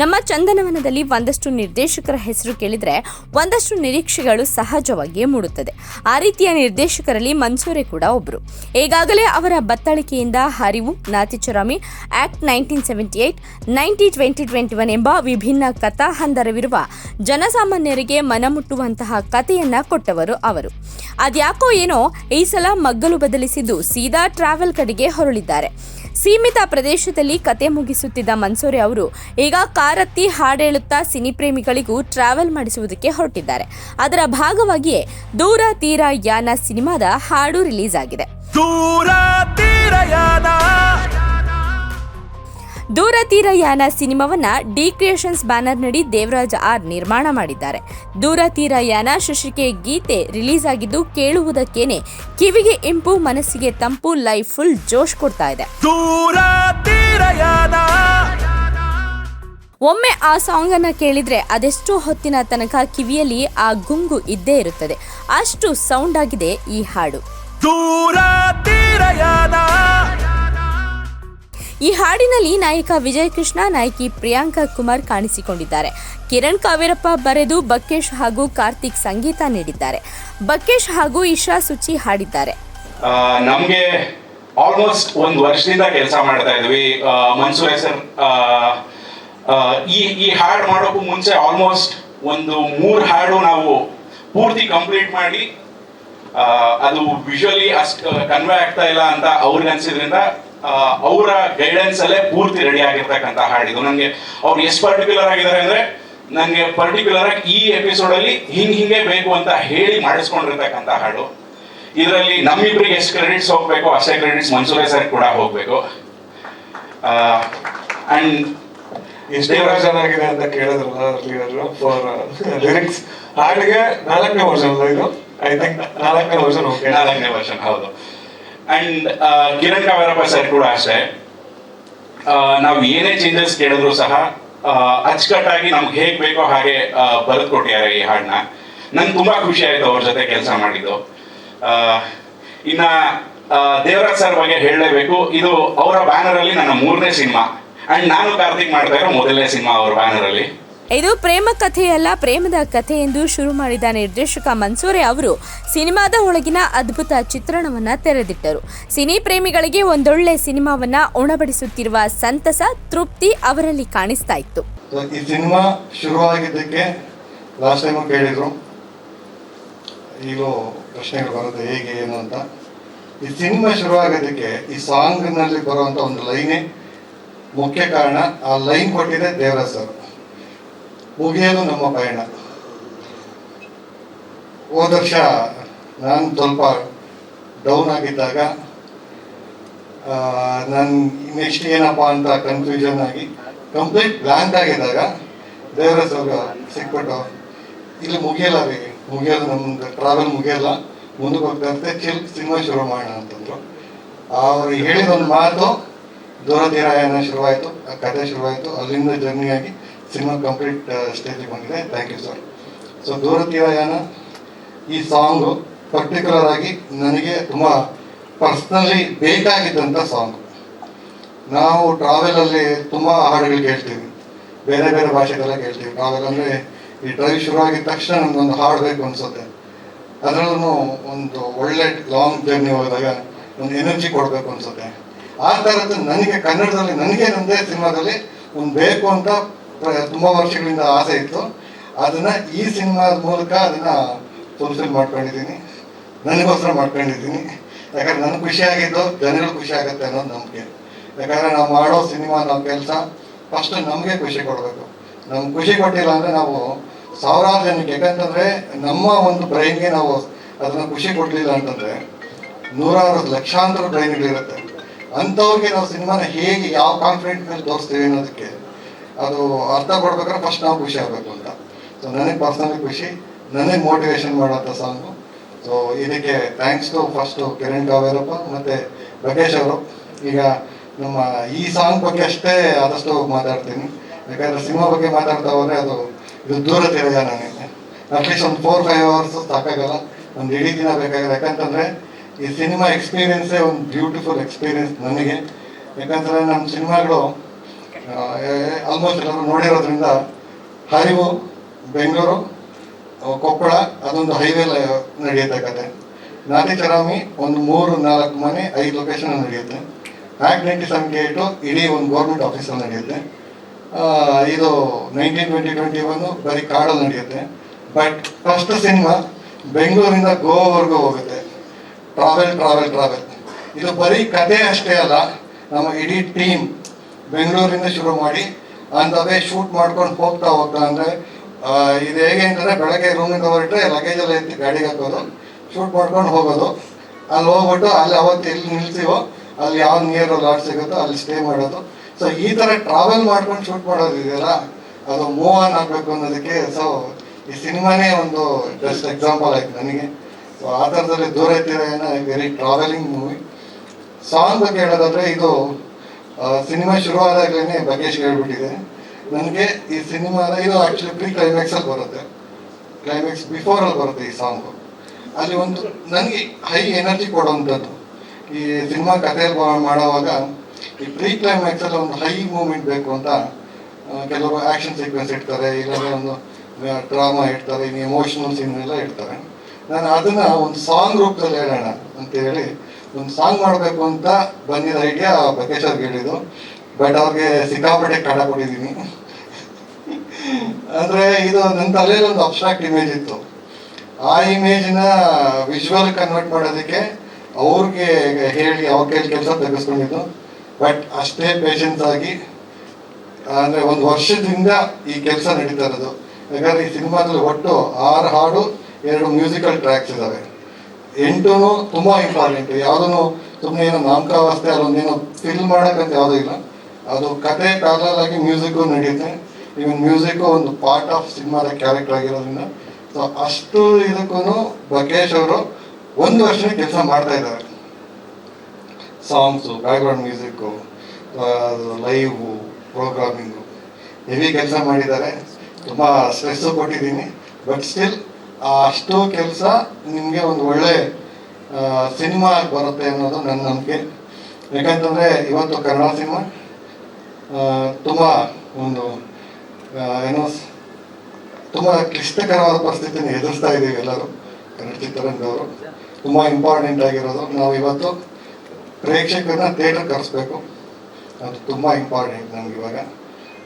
ನಮ್ಮ ಚಂದನವನದಲ್ಲಿ ಒಂದಷ್ಟು ನಿರ್ದೇಶಕರ ಹೆಸರು ಕೇಳಿದರೆ ಒಂದಷ್ಟು ನಿರೀಕ್ಷೆಗಳು ಸಹಜವಾಗಿಯೇ ಮೂಡುತ್ತದೆ. ಆ ರೀತಿಯ ನಿರ್ದೇಶಕರಲ್ಲಿ ಮನ್ಸೂರೆ ಕೂಡ ಒಬ್ಬರು ಈಗಾಗಲೇ ಅವರ ಬತ್ತಳಿಕೆಯಿಂದ Harivu Nathicharami act nineteen seventy eight ninety twenty twenty one ಎಂಬ ವಿಭಿನ್ನ ಕಥಾ ಹಂದರವಿರುವ ಜನಸಾಮಾನ್ಯರಿಗೆ ಮನಮುಟ್ಟುವಂತಹ ಕಥೆಯನ್ನ ಕೊಟ್ಟವರು ಅವರು. ಅದ್ಯಾಕೋ ಏನೋ ಈ ಸಲ ಮಗ್ಗಲು ಬದಲಿಸಿದ್ದು ಸೀದಾ ಟ್ರಾವೆಲ್ ಕಡೆಗೆ ಹೊರಳಿದ್ದಾರೆ. ಸೀಮಿತ ಪ್ರದೇಶದಲ್ಲಿ ಕತೆ ಮುಗಿಸುತ್ತಿದ್ದ ಮನ್ಸೂರೆ ಅವರು ಈಗ ಕಾರತ್ತಿ ಹಾಡೇಳುತ್ತಾ ಸಿನಿ ಪ್ರೇಮಿಗಳಿಗೂ ಟ್ರಾವೆಲ್ ಮಾಡಿಸುವುದಕ್ಕೆ ಹೊರಟಿದ್ದಾರೆ. ಅದರ ಭಾಗವಾಗಿಯೇ ದೂರ ತೀರ ಯಾನ ಸಿನಿಮಾದ ಹಾಡು ರಿಲೀಸ್ ಆಗಿದೆ. ದೂರ ತೀರಯಾನ ದೂರ ತೀರ ಯಾನ ಸಿನಿಮಾವನ್ನ ಡಿ ಕ್ರಿಯೇಷನ್ಸ್ ಬ್ಯಾನರ್ನಡಿ ದೇವರಾಜ್ ಆರ್ ನಿರ್ಮಾಣ ಮಾಡಿದ್ದಾರೆ. ದೂರ ತೀರ ಯಾನ ಶಶಿಕೆ ಗೀತೆ ರಿಲೀಸ್ ಆಗಿದ್ದು ಕೇಳುವುದಕ್ಕೇನೆ ಕಿವಿಗೆ ಇಂಪು ಮನಸ್ಸಿಗೆ ತಂಪು ಲೈಫ್ ಫುಲ್ ಜೋಶ್ ಕೊಡ್ತಾ ಇದೆ. ಒಮ್ಮೆ ಆ ಸಾಂಗ್ ಅನ್ನ ಕೇಳಿದ್ರೆ ಅದೆಷ್ಟು ಹೊತ್ತಿನ ತನಕ ಕಿವಿಯಲ್ಲಿ ಆ ಗುಂಗು ಇದ್ದೇ ಇರುತ್ತದೆ. ಅಷ್ಟು ಸೌಂಡ್ ಆಗಿದೆ ಈ ಹಾಡು. ದೂರ ತೀರಯಾನ ಈ ಹಾಡಿನಲ್ಲಿ ನಾಯಕ ವಿಜಯ್ ಕೃಷ್ಣ ನಾಯಕಿ ಪ್ರಿಯಾಂಕಾ ಕುಮಾರ್ ಕಾಣಿಸಿಕೊಂಡಿದ್ದಾರೆ. ಕಿರಣ್ ಕಾವೇರಪ್ಪ ಬರೆದು ಬಕ್ಕೇಶ್ ಹಾಗೂ ಕಾರ್ತಿಕ್ ಸಂಗೀತ ನೀಡಿದ್ದಾರೆ. ಬಕ್ಕೇಶ್ ಹಾಗೂ ಇಶಾ ಸುಚಿ ಹಾಡಿದ್ದಾರೆ. ನಮಗೆ ಆಲ್ಮೋಸ್ಟ್ ಒಂದು ವರ್ಷದಿಂದ ಕೆಲಸ ಮಾಡ್ತಾ ಇದ್ವಿ. ಮನ್ಸೂರ್ ಹೆಸರ್ ಈ ಈ ಹಾಡು ಮಾಡೋಕ್ಕೂ ಮುಂಚೆ ಆಲ್ಮೋಸ್ಟ್ ಒಂದು ಮೂರು ಹಾಡು ನಾವು ಪೂರ್ತಿ ಕಂಪ್ಲೀಟ್ ಮಾಡಿ ಅದು ವಿಜುವಲಿ ಅಷ್ಟು ಕನ್ವೆ ಆಗ್ತಾ ಇಲ್ಲ ಅಂತ ಅವ್ರಿಗೆ ಅನ್ಸಿದ್ರಿಂದ ಅವರ ಗೈಡೆನ್ಸ್ ಅಲ್ಲೇ ಪೂರ್ತಿ ರೆಡಿ ಆಗಿರ್ತಕ್ಕಂಥ ಹಾಡಿದು ನನಗೆ ಅವ್ರು ಎಷ್ಟು ಪರ್ಟಿಕ್ಯುಲರ್ ಆಗಿದ್ದಾರೆ ಅಂದ್ರೆ ನನಗೆ ಪರ್ಟಿಕ್ಯುಲರ್ ಆಗಿ ಈ ಎಪಿಸೋಡ್ ಅಲ್ಲಿ ಹಿಂಗ್ ಹಿಂಗೆ ಬೇಕು ಅಂತ ಹೇಳಿ ಮಾಡಿಸ್ಕೊಂಡಿರ್ತಕ್ಕಂಥ ಹಾಡು. ಇದರಲ್ಲಿ ನಮ್ಮಿಬ್ರಿಗೆ ಎಷ್ಟು ಕ್ರೆಡಿಟ್ಸ್ ಹೋಗ್ಬೇಕು ಅಷ್ಟೇ ಕ್ರೆಡಿಟ್ಸ್ ಮನ್ಸೂರೆ ಸರ್ ಕೂಡ ಹೋಗ್ಬೇಕು. ಅಂಡ್ ವರ್ಷನ್ ಆಗಿದೆ ಅಂತ ಕೇಳಿದ್ರಲ್ಲ ಫಾರ್ ಲಿರಿಕ್ಸ್ ಹಾಡಿಗೆ ನಾಲ್ಕನೇ ವರ್ಷನ್ ಇದು? ಐ ಥಿಂಕ್ ನಾಲ್ಕನೇ ವರ್ಷನ್ ಓಕೆ ನಾಲ್ಕನೇ ವರ್ಷನ್ ಹೌದು. ಅಂಡ್ ಕಿರಣ್ ಕಾವೇರಪ್ಪ ಸರ್ ಕೂಡ ಅಷ್ಟೇ ನಾವು ಏನೇ ಚೇಂಜಸ್ ಕೇಳಿದ್ರು ಸಹ ಅಚ್ಚುಕಟ್ಟಾಗಿ ನಮ್ಗೆ ಹೇಗ್ ಬೇಕೋ ಹಾಗೆ ಬರೆದು ಕೊಟ್ಟಿದ್ದಾರೆ ಈ ಹಾಡನ್ನ. ನಂಗೆ ತುಂಬಾ ಖುಷಿ ಆಯ್ತು ಅವ್ರ ಜೊತೆ ಕೆಲಸ ಮಾಡಿದ್ದು. ಇನ್ನ ದೇವರಾಜ್ ಸರ್ ಬಗ್ಗೆ ಹೇಳಲೇಬೇಕು. ಇದು ಅವರ ಬ್ಯಾನರ್ ಅಲ್ಲಿ ನನ್ನ ಮೂರನೇ ಸಿನಿಮಾ. ಅಂಡ್ ನಾನು ಕಾರ್ತಿಕ್ ಮಾಡ್ತಾ ಇರೋ ಮೊದಲನೇ ಸಿನಿಮಾ ಅವ್ರ ಬ್ಯಾನರ್ ಅಲ್ಲಿ. ಇದು ಪ್ರೇಮ ಕಥೆಯಲ್ಲ ಪ್ರೇಮದ ಕಥೆ ಎಂದು ಶುರು ಮಾಡಿದ ನಿರ್ದೇಶಕ ಮನ್ಸೂರೆ ಅವರು ಸಿನಿಮಾದ ಒಳಗಿನ ಅದ್ಭುತ ಚಿತ್ರಣವನ್ನು ತೆರೆದಿಟ್ಟರು. ಸಿನಿ ಪ್ರೇಮಿಗಳಿಗೆ ಒಂದೊಳ್ಳೆ ಸಿನಿಮಾವನ್ನ ಉಣಬಡಿಸುತ್ತಿರುವ ಸಂತಸ, ತೃಪ್ತಿ ಅವರಲ್ಲಿ ಕಾಣಿಸ್ತಾ ಇತ್ತು. ಈ ಸಿನಿಮಾ ಶುರುವಾಗಿದ್ದಕ್ಕೆ ಲಾಸ್ಟ್ ಟೈಮು ಕೇಳಿದ್ರು. ಈಗಲೂ ಪ್ರಶ್ನೆಗಳು ಬರುತ್ತೆ, ಹೇಗೆ, ಏನು ಅಂತ. ಈ ಸಿನಿಮಾ ಶುರುವಾಗೋದಕ್ಕೆ ಈ ಸಾಂಗ್ನಲ್ಲಿ ಬರುವಂಥ ಒಂದು ಲೈನೇ ಮುಖ್ಯ ಕಾರಣ, ಆ ಲೈನ್ ಕೊಟ್ಟಿದೆ ದೇವರಾಜ್ ಸರ್. ಮುಗಿಯಲು ನಮ್ಮ ಪಯಣ. ಹೋದ ವರ್ಷ ನಾನು ಸ್ವಲ್ಪ ಡೌನ್ ಆಗಿದ್ದಾಗ ನಾನು ನೆಕ್ಸ್ಟ್ ಏನಪ್ಪ ಅಂತ ಕನ್ಫ್ಯೂಷನ್ ಆಗಿ ಕಂಪ್ಲೀಟ್ ಬ್ಲ್ಯಾಂಕ್ ಆಗಿದ್ದಾಗ ದೇವರ ಸ್ವಲ್ಪ ಸಿಕ್ಬಿಟ್ಟು, ಇಲ್ಲಿ ಮುಗಿಯಲ್ಲ ರೀ, ಮುಗಿಯೋದು ನಮ್ದು ಟ್ರಾವೆಲ್ ಮುಗಿಯಲ್ಲ, ಮುಂದಕ್ಕೆ ಹೋಗ್ತಾ ಇರ್ತೇ ಚಿಲ್, ಸಿನಿಮಾ ಶುರು ಮಾಡೋಣ ಅಂತಂದ್ರು. ಅವ್ರು ಹೇಳಿದ ಒಂದು ಮಾತು ದೂರ ಶುರುವಾಯಿತು, ಆ ಕಥೆ ಶುರುವಾಯಿತು, ಅಲ್ಲಿಂದ ಜರ್ನಿ ಆಗಿ ಸಿನಿಮಾ ಕಂಪ್ಲೀಟ್ ಸ್ಟೇಜಿಗೆ ಬಂದಿದೆ. ಥ್ಯಾಂಕ್ ಯು ಸರ್ ಸೊ ದೂರ ಯಾನ, ಈ ಸಾಂಗು ಪರ್ಟಿಕ್ಯುಲರ್ ಆಗಿ ನನಗೆ ತುಂಬ ಪರ್ಸ್ನಲಿ ಬೇಕಾಗಿದ್ದಂಥ ಸಾಂಗ್ ನಾವು ಟ್ರಾವೆಲಲ್ಲಿ ತುಂಬ ಹಾಡುಗಳು ಕೇಳ್ತೀವಿ. ಬೇರೆ ಬೇರೆ ಭಾಷೆಗೆಲ್ಲ ಕೇಳ್ತೀವಿ. ಟ್ರಾವೆಲ್ ಅಂದರೆ ಈ ಡ್ರೈವ್ ಆಗಿದ ತಕ್ಷಣ ನಮಗೊಂದು ಹಾಡು ಬೇಕು ಅನಿಸುತ್ತೆ. ಅದರಲ್ಲೂ ಒಂದು ಒಳ್ಳೆ ಲಾಂಗ್ ಜರ್ನಿ ಹೋದಾಗ ಒಂದು ಎನರ್ಜಿ ಕೊಡಬೇಕು ಅನಿಸುತ್ತೆ. ಆ ಥರದ್ದು ನನಗೆ ಕನ್ನಡದಲ್ಲಿ, ನನಗೆ ನಂದೇ ಸಿನಿಮಾದಲ್ಲಿ ಒಂದು ಬೇಕು ಅಂತ ತುಂಬಾ ವರ್ಷಗಳಿಂದ ಆಸೆ ಇತ್ತು. ಅದನ್ನ ಈ ಸಿನಿಮಾದ ಮೂಲಕ ಅದನ್ನ ಫುಲ್ಫಿಲ್ ಮಾಡ್ಕೊಂಡಿದ್ದೀನಿ. ನನಗೋಸ್ಕರ ಮಾಡ್ಕೊಂಡಿದ್ದೀನಿ. ಯಾಕಂದ್ರೆ ನನಗೆ ಖುಷಿಯಾಗಿದ್ದು ಜನಗಳು ಖುಷಿ ಆಗುತ್ತೆ ಅನ್ನೋದು ನಂಬಿಕೆ. ಯಾಕಂದ್ರೆ ನಾವು ಮಾಡೋ ಸಿನಿಮಾ ನಮ್ಮ ಕೆಲಸ ಫಸ್ಟ್ ನಮಗೆ ಖುಷಿ ಕೊಡಬೇಕು. ನಮ್ಗೆ ಖುಷಿ ಕೊಟ್ಟಿಲ್ಲ ಅಂದ್ರೆ ನಾವು ಸಾವಿರಾರು ಜನಕ್ಕೆ, ಯಾಕಂತಂದರೆ ನಮ್ಮ ಒಂದು ಬ್ರೈನ್ಗೆ ನಾವು ಅದನ್ನ ಖುಷಿ ಕೊಡಲಿಲ್ಲ ಅಂತಂದ್ರೆ ನೂರಾರು ಲಕ್ಷಾಂತರ ಬ್ರೈನ್ಗಳಿರುತ್ತೆ. ಅಂಥವ್ರಿಗೆ ನಾವು ಸಿನಿಮಾನ ಹೇಗೆ ಯಾವ ಕಾನ್ಫಿಡೆಂಟ್ ಮೇಲೆ ತೋರಿಸ್ತೀವಿ ಅನ್ನೋದಕ್ಕೆ ಅದು ಅರ್ಥ ಕೊಡ್ಬೇಕಾದ್ರೆ ಫಸ್ಟ್ ನಾವು ಖುಷಿ ಆಗಬೇಕು ಅಂತ. ಸೊ ನನಗೆ ಪರ್ಸನಲಿ ಖುಷಿ, ನನಗೆ ಮೋಟಿವೇಶನ್ ಮಾಡೋಂಥ ಸಾಂಗು ಸೊ ಇದಕ್ಕೆ thanks to first Kiran Kaverappa ಮತ್ತು ಬಕೇಶ್ ಅವರು. ಈಗ ನಮ್ಮ ಈ ಸಾಂಗ್ ಬಗ್ಗೆ ಅಷ್ಟೇ ಆದಷ್ಟು ಮಾತಾಡ್ತೀನಿ. ಯಾಕಂದ್ರೆ ಸಿನಿಮಾ ಬಗ್ಗೆ ಮಾತಾಡ್ತಾ ಹೋದರೆ ಅದು ಇದು ದೂರ ತಿರುಗ ನನಗೆ. ಅಟ್ಲೀಸ್ಟ್ ಒಂದು ಫೋರ್ ಫೈವ್ ಅವರ್ಸ್ ಸಾಕಾಗಲ್ಲ. ಒಂದು ಇಡೀ ದಿನ ಬೇಕಾಗಲ್ಲ. ಯಾಕಂತಂದ್ರೆ ಈ ಸಿನಿಮಾ ಎಕ್ಸ್ಪೀರಿಯನ್ಸೇ ಒಂದು ಬ್ಯೂಟಿಫುಲ್ ಎಕ್ಸ್ಪೀರಿಯನ್ಸ್ ನನಗೆ. ಯಾಕಂತಂದರೆ ನಮ್ಮ ಸಿನಿಮಾಗಳು ಆಲ್ಮೋಸ್ಟ್ ಎಲ್ಲರೂ ನೋಡಿರೋದ್ರಿಂದ ಹರಿವು, ಬೆಂಗಳೂರು ಕೊಪ್ಪಳ, ಅದೊಂದು ಹೈವೇ ನಡೆಯುತ್ತೆ ಕತೆ ನಾಟಿ ಚರಾಮಿ ಒಂದು ಮೂರು ನಾಲ್ಕು ಮನೆ, ಐದು ಲೊಕೇಶನ್ ನಡೆಯುತ್ತೆ. ಆ್ಯಕ್ಟ್ ನೈಂಟಿ ಸೆವೆನ್ ಏಟು ಇಡೀ ಒಂದು ಗೌರ್ಮೆಂಟ್ ಆಫೀಸಲ್ಲಿ ನಡೆಯುತ್ತೆ. ಇದು ನೈನ್ಟೀನ್ ಟ್ವೆಂಟಿ ಟ್ವೆಂಟಿ ಒನ್ನು ಬರೀ ಕಾಡಲ್ಲಿ ನಡೆಯುತ್ತೆ. ಬಟ್ ಫಸ್ಟ್ ಸಿನಿಮಾ ಬೆಂಗಳೂರಿಂದ ಗೋವಾವರೆಗೂ ಹೋಗುತ್ತೆ. ಟ್ರಾವೆಲ್ ಟ್ರಾವೆಲ್ ಟ್ರಾವೆಲ್ ಇದು ಬರೀ ಕತೆ ಅಷ್ಟೇ ಅಲ್ಲ, ನಮ್ಮ ಇಡೀ ಟೀಮ್ ಬೆಂಗಳೂರಿಂದ ಶುರು ಮಾಡಿ ಅಂದವೇ ಶೂಟ್ ಮಾಡ್ಕೊಂಡು ಹೋಗ್ತಾ ಹೋಗ್ತಾ ಅಂದರೆ ಇದು ಹೇಗೆ ಅಂತಂದರೆ ಬೆಳಗ್ಗೆ ರೂಮಿಂದ ಹೊರಟ್ರೆ ಎಲ್ಲ ಎತ್ತಿ ಗಾಡಿಗೆ ಹಾಕೋದು ಶೂಟ್ ಮಾಡ್ಕೊಂಡು ಹೋಗೋದು. ಅಲ್ಲಿ ಹೋಗ್ಬಿಟ್ಟು ಅಲ್ಲಿ ಅವತ್ತು ಎಲ್ಲಿ ನಿಲ್ತೀವೋ, ಅಲ್ಲಿ ಯಾವ ನಿಯರ್ ಲಾಟ್ ಸಿಗುತ್ತೋ ಅಲ್ಲಿ ಸ್ಟೇ ಮಾಡೋದು. ಸೊ ಈ ಥರ ಟ್ರಾವೆಲ್ ಮಾಡ್ಕೊಂಡು ಶೂಟ್ ಮಾಡೋದು ಇದೆಯಲ್ಲ, ಅದು ಮೂವ್ ಆನ್ ಆಗಬೇಕು ಅನ್ನೋದಕ್ಕೆ ಸೊ ಈ ಸಿನಿಮಾನೇ ಒಂದು ಜಸ್ಟ್ ಎಕ್ಸಾಂಪಲ್ ಆಯ್ತು ನನಗೆ. ಸೊ ಆ ಥರದಲ್ಲಿ ದೂರ ತೀರ ವೆರಿ ಟ್ರಾವೆಲಿಂಗ್ ಮೂವಿ ಸಾಂಗ್ ಬಗ್ಗೆ ಹೇಳೋದಾದ್ರೆ ಇದು ಸಿನಿಮಾ ಶುರುವಾದಾಗಲೇ ಬಗೇಶ್ ಹೇಳ್ಬಿಟ್ಟಿದೆ. ನನಗೆ ಈ ಸಿನಿಮಾದ ಇದು ಆ್ಯಕ್ಚುಲಿ ಪ್ರೀ ಕ್ಲೈಮ್ಯಾಕ್ಸಲ್ಲಿ ಬರುತ್ತೆ. ಕ್ಲೈಮ್ಯಾಕ್ಸ್ ಬಿಫೋರಲ್ಲಿ ಬರುತ್ತೆ ಈ ಸಾಂಗು ಅಲ್ಲಿ ಒಂದು, ನನಗೆ ಹೈ ಎನರ್ಜಿ ಕೊಡುವಂಥದ್ದು. ಈ ಸಿನಿಮಾ ಕಥೆಯಲ್ಲಿ ಮಾಡುವಾಗ ಈ ಪ್ರೀ ಕ್ಲೈಮ್ಯಾಕ್ಸಲ್ಲಿ ಒಂದು ಹೈ ಮೂಮೆಂಟ್ ಬೇಕು ಅಂತ ಕೆಲವರು ಆ್ಯಕ್ಷನ್ ಸೀಕ್ವೆನ್ಸ್ ಇಡ್ತಾರೆ ಇಲ್ಲದೇ ಒಂದು ಡ್ರಾಮಾ ಇಡ್ತಾರೆ, ಇನ್ನು ಎಮೋಷನಲ್ ಸೀನ್ ಎಲ್ಲ ಇಡ್ತಾರೆ. ನಾನು ಅದನ್ನ ಒಂದು ಸಾಂಗ್ ರೂಪದಲ್ಲಿ ಹೇಳೋಣ ಅಂತ ಹೇಳಿ ಒಂದು ಸಾಂಗ್ ಮಾಡಬೇಕು ಅಂತ ಬಂದಿದ್ದ ಐಡಿಯಾ ಬಕೇಶ್ ಅವ್ರಿಗೆ ಹೇಳಿದ್ದು. ಬಟ್ ಅವ್ರಿಗೆ ಸಿಕ್ಕಾಪಟ್ಟೆ ಕಡ ಕೊಟ್ಟಿದ್ದೀನಿ. ಅಂದ್ರೆ ಇದು ನನ್ನ ತಲೆಯಲ್ಲಿ ಒಂದು ಅಬ್ಸ್ಟ್ರಾಕ್ಟ್ ಇಮೇಜ್ ಇತ್ತು. ಆ ಇಮೇಜ್ನ ವಿಜುವಲ್ ಕನ್ವರ್ಟ್ ಮಾಡೋದಕ್ಕೆ ಅವ್ರಿಗೆ ಹೇಳಿ ಅವ್ರ ಕೈಲಿ ಕೆಲಸ ತೆಗೆಸ್ಕೊಂಡಿದ್ದು. ಬಟ್ ಅಷ್ಟೇ ಪೇಷನ್ಸ್ ಆಗಿ, ಅಂದ್ರೆ ಒಂದು ವರ್ಷದಿಂದ ಈ ಕೆಲಸ ನಡೀತಾ ಇರೋದು. ಯಾಕಂದ್ರೆ ಈ ಸಿನಿಮಾದಲ್ಲಿ ಒಟ್ಟು ಆರು ಹಾಡು, ಎರಡು ಮ್ಯೂಸಿಕಲ್ ಟ್ರ್ಯಾಕ್ಸ್ ಇದಾವೆ. ಎಂಟು ತುಂಬಾ ಇಂಪಾರ್ಟೆಂಟ್ ಯಾವುದೂ ಸುಮ್ಮನೆ ಏನೋ ನಾಮಕಾವಸ್ಥೆ ಅಲ್ಲೊಂದೇನೋ ಫಿಲ್ ಮಾಡೋಕ್ಕಂತ ಯಾವುದೂ ಇಲ್ಲ. ಅದು ಕತೆ ಪ್ಯಾರಲ್ ಆಗಿ ಮ್ಯೂಸಿಕ್ಕು ನಡೆಯುತ್ತೆ ಇವನ್ ಮ್ಯೂಸಿಕ್ಕು ಒಂದು ಪಾರ್ಟ್ ಆಫ್ ಸಿನಿಮಾದ ಕ್ಯಾರೆಕ್ಟರ್ ಆಗಿರೋದ್ರಿಂದ. ಸೊ ಅಷ್ಟು ಇದಕ್ಕೂ ಬಗೇಶ್ ಅವರು ಒಂದು ವರ್ಷ ಕೆಲಸ ಮಾಡ್ತಾ ಇದ್ದಾರೆ. Songs background music live programming heavy ಕೆಲಸ ಮಾಡಿದ್ದಾರೆ. ತುಂಬ ಸ್ಟ್ರೆಸ್ಸು ಕೊಟ್ಟಿದ್ದೀನಿ. ಬಟ್ ಸ್ಟಿಲ್ ಅಷ್ಟು ಕೆಲಸ ನಿಮಗೆ ಒಂದು ಒಳ್ಳೆ ಸಿನಿಮಾ ಬರುತ್ತೆ ಅನ್ನೋದು ನನ್ನ ನಂಬಿಕೆ. ಯಾಕಂತಂದರೆ ಇವತ್ತು ಕನ್ನಡ ಸಿನಿಮಾ ತುಂಬ ಒಂದು ಏನೋ ತುಂಬ ಕ್ಲಿಷ್ಟಕರವಾದ ಪರಿಸ್ಥಿತಿನ ಎದುರಿಸ್ತಾ ಇದ್ದೀವಿ ಎಲ್ಲರೂ, ಕನ್ನಡ ಚಿತ್ರರಂಗದವರು. ತುಂಬ ಇಂಪಾರ್ಟೆಂಟ್ ಆಗಿರೋದು. ನಾವು ಇವತ್ತು ಪ್ರೇಕ್ಷಕರನ್ನ ಥಿಯೇಟರ್ ಕರೆಸ್ಬೇಕು. ಅದು ತುಂಬ ಇಂಪಾರ್ಟೆಂಟ್ ನಮ್ಗೆ ಇವಾಗ.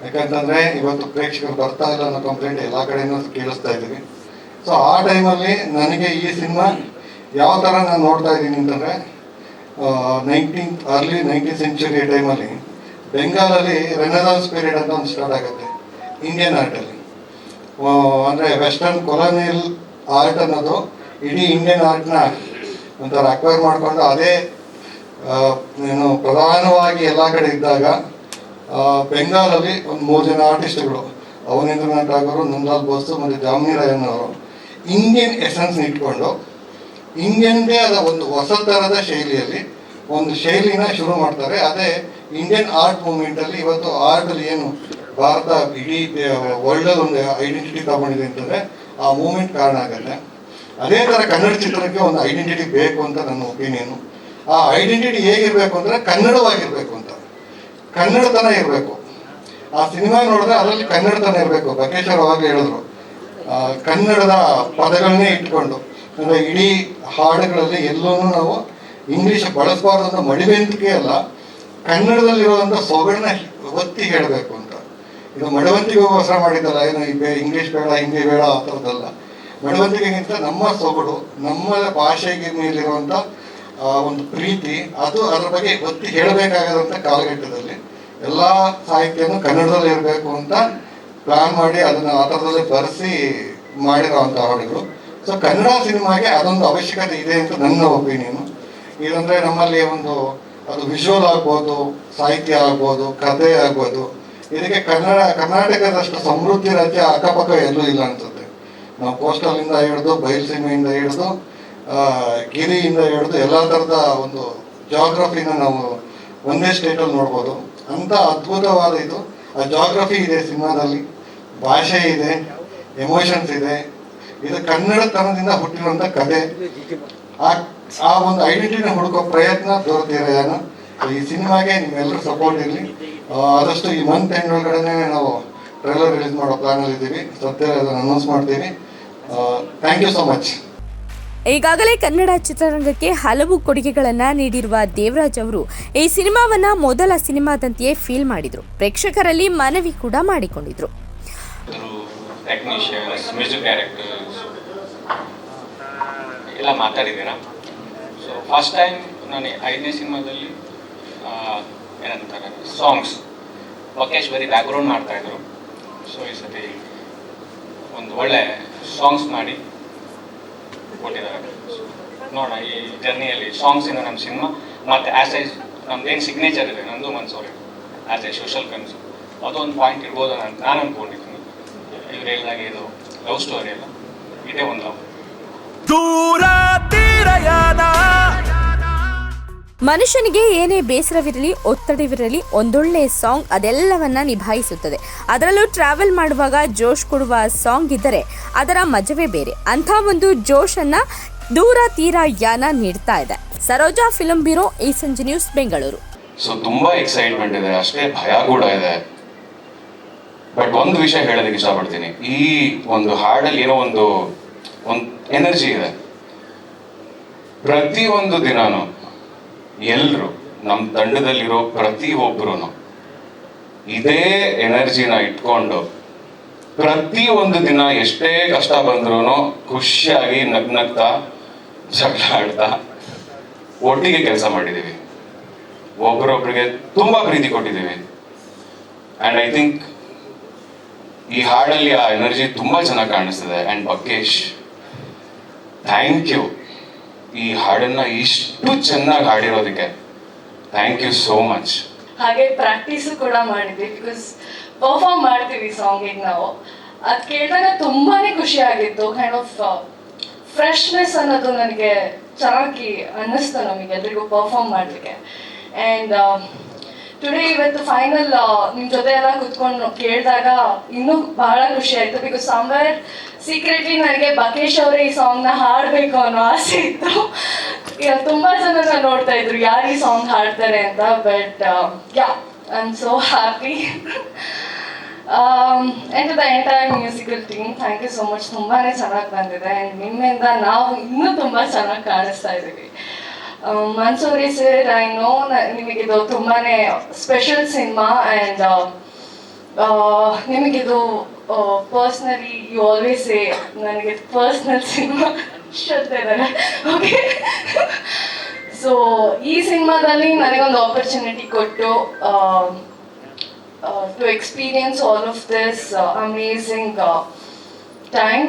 ಯಾಕಂತಂದ್ರೆ ಇವತ್ತು ಪ್ರೇಕ್ಷಕರು ಬರ್ತಾ ಇಲ್ಲ ಅನ್ನೋ ಕಂಪ್ಲೇಂಟ್ ಎಲ್ಲ ಕಡೆಯೂ ಕೇಳಿಸ್ತಾ ಇದ್ದೀವಿ. ಸೊ ಆ ಟೈಮಲ್ಲಿ ನನಗೆ ಈ ಸಿನಿಮಾ ಯಾವ ಥರ ನಾನು ನೋಡ್ತಾ ಇದ್ದೀನಿ ಅಂತಂದರೆ ನೈನ್ಟೀನ್ ಅರ್ಲಿ ನೈನ್ಟೀನ್ ಸೆಂಚುರಿ ಟೈಮಲ್ಲಿ ಬೆಂಗಾಲಲ್ಲಿ ರೆನದಾನ್ಸ್ ಪೀರಿಯಡ್ ಅಂತ ಒಂದು ಸ್ಟಾರ್ಟ್ ಆಗುತ್ತೆ ಇಂಡಿಯನ್ ಆರ್ಟಲ್ಲಿ ಅಂದರೆ ವೆಸ್ಟರ್ನ್ ಕೊಲೋನಿಯಲ್ ಆರ್ಟ್ ಅನ್ನೋದು ಇಡೀ ಇಂಡಿಯನ್ ಆರ್ಟ್ನ ಒಂಥರ ಅಕ್ವೈರ್ ಮಾಡಿಕೊಂಡು ಅದೇ ಏನು ಪ್ರಧಾನವಾಗಿ ಎಲ್ಲ ಕಡೆ ಇದ್ದಾಗ ಬೆಂಗಾಲಲ್ಲಿ ಒಂದು ಮೂರು ಜನ ಆರ್ಟಿಸ್ಟ್ಗಳು ಅವನೇಂದ್ರನಾಥ್ ಠಾಗೂರು ನಂದಲಾಲ್ ಬೋಸು ಮತ್ತು ಜಾಮಿನಿ ರಾಯನ್ ಅವರು ಇಂಡಿಯನ್ ಎಸೆನ್ಸ್ ಇಟ್ಕೊಂಡು ಇಂಡಿಯನ್ದೇ ಅದ ಒಂದು ಹೊಸ ಥರದ ಶೈಲಿಯಲ್ಲಿ ಒಂದು ಶೈಲಿನ ಶುರು ಮಾಡ್ತಾರೆ. ಅದೇ ಇಂಡಿಯನ್ ಆರ್ಟ್ ಮೂವ್ಮೆಂಟಲ್ಲಿ ಇವತ್ತು ಆರ್ಟಲ್ಲಿ ಏನು ಭಾರತ ಇಡೀ ವರ್ಲ್ಡಲ್ಲಿ ಒಂದು ಐಡೆಂಟಿಟಿ ತಗೊಂಡಿದೆ ಅಂತಂದರೆ ಆ ಮೂವ್ಮೆಂಟ್ ಕಾರಣ ಆಗುತ್ತೆ. ಅದೇ ಥರ ಕನ್ನಡ ಚಿತ್ರಕ್ಕೆ ಒಂದು ಐಡೆಂಟಿಟಿ ಬೇಕು ಅಂತ ನನ್ನ ಒಪಿನಿಯನು ಆ ಐಡೆಂಟಿಟಿ ಹೇಗಿರಬೇಕು ಅಂದರೆ ಕನ್ನಡವಾಗಿರಬೇಕು ಅಂತ. ಕನ್ನಡತನ ಇರಬೇಕು. ಆ ಸಿನಿಮಾ ನೋಡಿದ್ರೆ ಅದರಲ್ಲಿ ಕನ್ನಡತನ ಇರಬೇಕು. ಬಕೇಶ್ವರ ಅವಾಗಲೇ ಹೇಳಿದ್ರು. ಕನ್ನಡದ ಪದಗಳನ್ನೇ ಇಟ್ಕೊಂಡು. ಅಂದರೆ ಇಡೀ ಹಾಡುಗಳಲ್ಲಿ ಎಲ್ಲೂ ನಾವು ಇಂಗ್ಲೀಷ್ ಬಳಸಬಾರ್ದು ಅಂತ ಮಡಿವಂತಿಕೆ ಅಲ್ಲ ಕನ್ನಡದಲ್ಲಿರುವಂಥ ಸೊಗಡನ್ನ ಒತ್ತಿ ಹೇಳಬೇಕು ಅಂತ. ಇದು ಮಡವಂತಿಗೋಸ್ಕರ ಮಾಡಿದ್ದಲ್ಲ, ಏನು ಇಂಗ್ಲಿಷ್ ಇಂಗ್ಲೀಷ್ ಬೇಡ, ಹಿಂದಿ ಬೇಡ ಆ ಥರದ್ದಲ್ಲ. ಮಡವಂತಿಕೆಗಿಂತ ನಮ್ಮ ಸೊಗಡು, ನಮ್ಮ ಭಾಷೆಗೆ ಮೇಲಿರುವಂಥ ಒಂದು ಪ್ರೀತಿ, ಅದು ಅದರ ಬಗ್ಗೆ ಒತ್ತಿ ಹೇಳಬೇಕಾಗದಂಥ ಕಾಲಘಟ್ಟದಲ್ಲಿ ಎಲ್ಲ ಸಾಹಿತ್ಯನೂ ಕನ್ನಡದಲ್ಲಿ ಇರಬೇಕು ಅಂತ ಪ್ಲಾನ್ ಮಾಡಿ ಅದನ್ನ ಆ ಥರದಲ್ಲಿ ಬರೆಸಿ ಮಾಡಿರೋವಂಥ ಹಾಡುಗಳು. ಸೊ ಕನ್ನಡ ಸಿನಿಮಾಗೆ ಅದೊಂದು ಅವಶ್ಯಕತೆ ಇದೆ ಅಂತ ನನ್ನ ಒಪಿನಿಯನ್ ಇದಂದ್ರೆ ನಮ್ಮಲ್ಲಿ ಒಂದು ಅದು ವಿಜುವಲ್ ಆಗ್ಬೋದು, ಸಾಹಿತ್ಯ ಆಗ್ಬೋದು, ಕಥೆ ಆಗ್ಬೋದು. ಇದಕ್ಕೆ ಕನ್ನಡ, ಕರ್ನಾಟಕದಷ್ಟು ಸಮೃದ್ಧಿ ರಾಜ್ಯ ಅಕ್ಕಪಕ್ಕ ಎಲ್ಲೂ ಇಲ್ಲ ಅನ್ಸುತ್ತೆ. ನಾವು ಕೋಸ್ಟಲಿಂದ ಹಿಡಿದು ಬಯಲುಸೀಮೆಯಿಂದ ಹಿಡಿದು ಗಿರಿಯಿಂದ ಹಿಡಿದು ಎಲ್ಲ ಥರದ ಒಂದು ಜಾಗ್ರಫಿನ ನಾವು ಒಂದೇ ಸ್ಟೇಟಲ್ಲಿ ನೋಡ್ಬೋದು. ಅಂತ ಅದ್ಭುತವಾದ ಇದು. ಆ ಜಾಗ್ರಫಿ ಇದೆ ಸಿನಿಮಾದಲ್ಲಿ. ಭಾಷೆ ಇದೆ ಎಮೋಷನ್ಸ್ ಇದೆ. ಇದು ಕನ್ನಡತನದಿಂದ ಹುಟ್ಟಿರುವಂಥ ಕತೆ ಆ ಆ ಒಂದು ಐಡೆಂಟಿಟಿನ ಹುಡುಕೋ ಪ್ರಯತ್ನ ದೊರೆತಿರೋಣ ಈ ಸಿನಿಮಾಗೆ ನಿಮ್ಮೆಲ್ಲರೂ ಸಪೋರ್ಟ್ ಇರಲಿ. ಆದಷ್ಟು ಈ ಮಂತ್ ಎಂಡ್ ಒಳಗಡೆ ನಾವು ಟ್ರೈಲರ್ ರಿಲೀಸ್ ಮಾಡೋ ಪ್ಲಾನಲ್ಲಿ ಇದ್ದೀವಿ. ಸತ್ಯ ಅನೌನ್ಸ್ ಮಾಡ್ತೀವಿ. ಥ್ಯಾಂಕ್ ಯು ಸೊ ಮಚ್ ಈಗಾಗಲೇ ಕನ್ನಡ ಚಿತ್ರರಂಗಕ್ಕೆ ಹಲವು ಕೊಡುಗೆಗಳನ್ನು ನೀಡಿರುವ ದೇವರಾಜ್ ಅವರು ಈ ಸಿನಿಮಾವನ್ನು ಮೊದಲ ಸಿನಿಮಾದಂತೆಯೇ ಫೀಲ್ ಮಾಡಿದರು. ಪ್ರೇಕ್ಷಕರಲ್ಲಿ ಮನವಿ ಕೂಡ ಮಾಡಿಕೊಂಡಿದ್ರು. ಟೆಕ್ನಿಷಿಯನ್ಸ್ ಮ್ಯೂಸಿಕ್ ಡೈರೆಕ್ಟರ್ಸ್ ಎಲ್ಲ ಮಾತಾಡಿದ್ದೀರಾ? ಸೊ ಫಸ್ಟ್ ಟೈಮ್ ನಾನು ಐದನೇ ಸಿನಿಮಾದಲ್ಲಿ ಏನಂತಾರೆ ಸಾಂಗ್ಸ್ ಲೋಕೇಶ್ ಬರೀ ಬ್ಯಾಕ್ಗ್ರೌಂಡ್ ಮಾಡ್ತಾಯಿದ್ರು ಸೊ ಈ ಸತಿ ಒಂದು ಒಳ್ಳೆ ಸಾಂಗ್ಸ್ ಮಾಡಿ ಕೊಟ್ಟಿದ್ದಾರೆ. ನೋಡೋಣ, ಈ ಜರ್ನಿಯಲ್ಲಿ ಸಾಂಗ್ಸಿಂದ ನಮ್ಮ ಸಿನಿಮಾ, ಮತ್ತು ಆ್ಯಸ್ ಎ ನಮ್ದೇನು ಸಿಗ್ನೇಚರ್ ಇದೆ ನಂದು ಮನ್ಸೋರಿ ಆ್ಯಸ್ ಎ ಸೋಷಲ್ ಕನ್ಸ್ ಅದೊಂದು ಪಾಯಿಂಟ್ ಇರ್ಬೋದು ನಾನು ನಾನು ಅಂದ್ಕೊಂಡಿದ್ದೀನಿ ಇದು ಲವ್ ಸ್ಟೋರಿ ಅಲ್ಲ? ಇದೇ ಒಂದು ಲವ್ ದೂರ ತೀರಯಾನ. ಮನುಷ್ಯನಿಗೆ ಏನೇ ಬೇಸರವಿರಲಿ ಒತ್ತಡವಿರಲಿ ಒಂದೊಳ್ಳೆ ಸಾಂಗ್ ಅದೆಲ್ಲವನ್ನ ನಿಭಾಯಿಸುತ್ತದೆ. ಅದರಲ್ಲೂ ಟ್ರಾವೆಲ್ ಮಾಡುವಾಗ ಜೋಶ್ ಕೊಡುವ ಸಾಂಗ್ ಇದ್ದರೆ ಅದರ ಮಜವೇ ಬೇರೆ. ಅಂಥ ಒಂದು ಜೋಶನ್ನ ದೂರ ತೀರ ಯಾನ ನೀಡ್ತಾ ಇದೆ. ಸರೋಜಾ ಫಿಲಂ ಬ್ಯೂರೋ ಈ ಸಂಜೆ ನ್ಯೂಸ್ ಬೆಂಗಳೂರು. ಸೊ ತುಂಬಾ ಎಕ್ಸೈಟ್ಮೆಂಟ್ ಇದೆ. ಅಷ್ಟೇ ಭಯ ಕೂಡ ಇದೆ. ಬಟ್ ಒಂದು ವಿಷಯ ಹೇಳೋದಕ್ಕೆ ಇಷ್ಟಪಡ್ತೀನಿ. ಈ ಒಂದು ಹಾಡಲ್ಲಿ ಏನೋ ಒಂದು ಒಂದು ಎನರ್ಜಿ ಇದೆ. ಪ್ರತಿ ಒಂದು ದಿನಾನು ಎಲ್ರು ನಮ್ಮ ತಂಡದಲ್ಲಿರೋ ಪ್ರತಿ ಒಬ್ರು ಇದೇ ಎನರ್ಜಿನ ಇಟ್ಕೊಂಡು ಪ್ರತಿ ಒಂದು ದಿನ ಎಷ್ಟೇ ಕಷ್ಟ ಬಂದ್ರೂ ಖುಷಿಯಾಗಿ ನಗ್ನಗ್ತಾ ಜಗಳ ಆಡ್ತಾ ಒಟ್ಟಿಗೆ ಕೆಲಸ ಮಾಡಿದ್ದೀವಿ. ಒಬ್ರೊಬ್ರಿಗೆ ತುಂಬಾ ಪ್ರೀತಿ ಕೊಟ್ಟಿದ್ದೀವಿ. ಅಂಡ್ ಐ ಥಿಂಕ್ ಈ ಹಾಡಲ್ಲಿ ಆ ಎನರ್ಜಿ ತುಂಬಾ ಚೆನ್ನಾಗಿ ಕಾಣಿಸ್ತದೆ. ಅಂಡ್ ಬಕೇಶ್ ಥ್ಯಾಂಕ್ ಯು ಈ ಹಾಡನ್ನ ಇಷ್ಟು ಚೆನ್ನಾಗಿ ಹಾಡಿರೋದಕ್ಕೆ ಥ್ಯಾಂಕ್ ಯು ಸೋ ಮಚ್ ಹಾಗೆ ಪ್ರಾಕ್ಟೀಸ್ ಕೂಡ ಮಾಡಿದ್ವಿ. ಬಿಕಾಸ್ ಪರ್ಫಾರ್ಮ್ ಮಾಡ್ತೀವಿ ಸಾಂಗಿಗೆ ನಾವು. ಅದು ಕೇಳಿದಾಗ ತುಂಬಾನೇ ಖುಷಿ ಆಗಿತ್ತು. ಕೈಂಡ್ ಆಫ್ ಫ್ರೆಶ್ನೆಸ್ ಅನ್ನೋದು ನನಗೆ ಚೆನ್ನಾಗಿ ಅನ್ನಿಸ್ತು ನಮಗೆ ಎಲ್ರಿಗೂ ಪರ್ಫಾರ್ಮ್ ಮಾಡಲಿಕ್ಕೆ. ಆ್ಯಂಡ್ ಟುಡೇ ಇವತ್ತು ಫೈನಲ್ ನಿಮ್ಮ ಜೊತೆ ಎಲ್ಲ ಕುತ್ಕೊಂಡು ಕೇಳಿದಾಗ ಇನ್ನೂ ಬಹಳ ಖುಷಿ ಆಯ್ತು. ಬಿಕಾಸ್ ಸಾಂಬಾರ್ ಸೀಕ್ರೆಟ್ಲಿ ನನಗೆ ಬಕೇಶ್ ಅವರೇ ಈ ಸಾಂಗ್ನ ಹಾಡಬೇಕು ಅನ್ನೋ ಆಸೆ ಇತ್ತು. ಈಗ ತುಂಬ ಜನ ನೋಡ್ತಾ ಇದ್ರು, ಯಾರು ಈ ಸಾಂಗ್ ಹಾಡ್ತಾರೆ ಅಂತ. But yeah I am so happy and the entire musical team thank you so much ತುಂಬಾ ಚೆನ್ನಾಗಿ ಬಂದಿದೆ. ಆ್ಯಂಡ್ ನಿಮ್ಮಿಂದ ನಾವು ಇನ್ನೂ ತುಂಬ ಚೆನ್ನಾಗಿ ಕಾಣಿಸ್ತಾ ಇದ್ದೀವಿ. ಮನ್ಸೂರಿ ಸರ್ ಐ ನೋ ನಿಮಗಿದು ತುಂಬಾನೇ ಸ್ಪೆಷಲ್ ಸಿನಿಮಾ ಆ್ಯಂಡ್ ನಿಮಗಿದು ಪರ್ಸ್ನಲಿ ಯು ಆಲ್ವೇಸ್ ಸೇ ನನಗೆ ಪರ್ಸ್ನಲ್ ಸಿನಿಮಾ ಇದ್ದಾರೆ ಓಕೆ ಸೊ ಈ ಸಿನಿಮಾದಲ್ಲಿ ನನಗೊಂದು ಆಪರ್ಚುನಿಟಿ ಕೊಟ್ಟು to experience all of this amazing time